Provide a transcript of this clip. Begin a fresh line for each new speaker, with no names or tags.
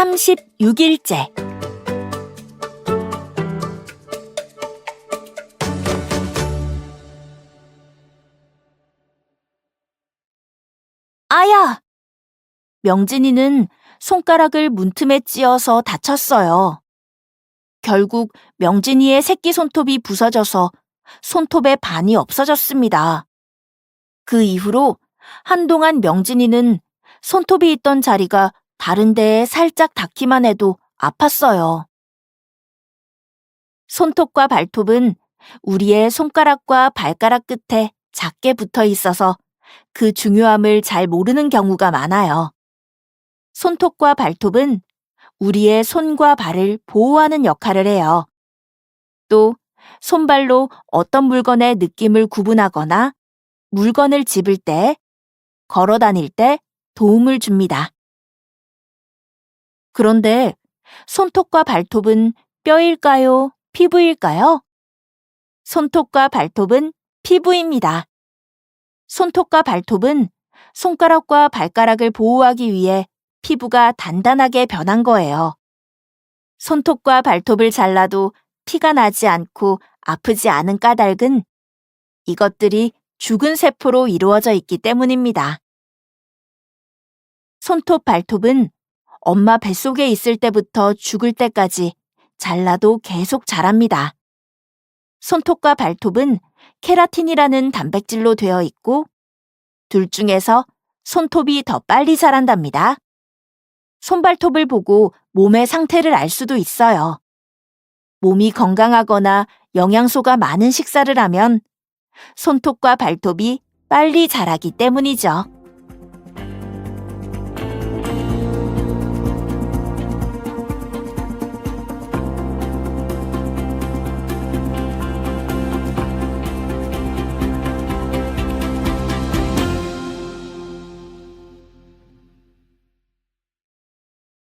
36일째. 아야! 명진이는 손가락을 문틈에 찧어서 다쳤어요. 결국 명진이의 새끼 손톱이 부서져서 손톱의 반이 없어졌습니다. 그 이후로 한동안 명진이는 손톱이 있던 자리가 다른 데에 살짝 닿기만 해도 아팠어요. 손톱과 발톱은 우리의 손가락과 발가락 끝에 작게 붙어 있어서 그 중요함을 잘 모르는 경우가 많아요. 손톱과 발톱은 우리의 손과 발을 보호하는 역할을 해요. 또 손발로 어떤 물건의 느낌을 구분하거나 물건을 집을 때, 걸어 다닐 때 도움을 줍니다. 그런데 손톱과 발톱은 뼈일까요? 피부일까요? 손톱과 발톱은 피부입니다. 손톱과 발톱은 손가락과 발가락을 보호하기 위해 피부가 단단하게 변한 거예요. 손톱과 발톱을 잘라도 피가 나지 않고 아프지 않은 까닭은 이것들이 죽은 세포로 이루어져 있기 때문입니다. 손톱, 발톱은 엄마 뱃속에 있을 때부터 죽을 때까지 잘라도 계속 자랍니다. 손톱과 발톱은 케라틴이라는 단백질로 되어 있고 둘 중에서 손톱이 더 빨리 자란답니다. 손발톱을 보고 몸의 상태를 알 수도 있어요. 몸이 건강하거나 영양소가 많은 식사를 하면 손톱과 발톱이 빨리 자라기 때문이죠.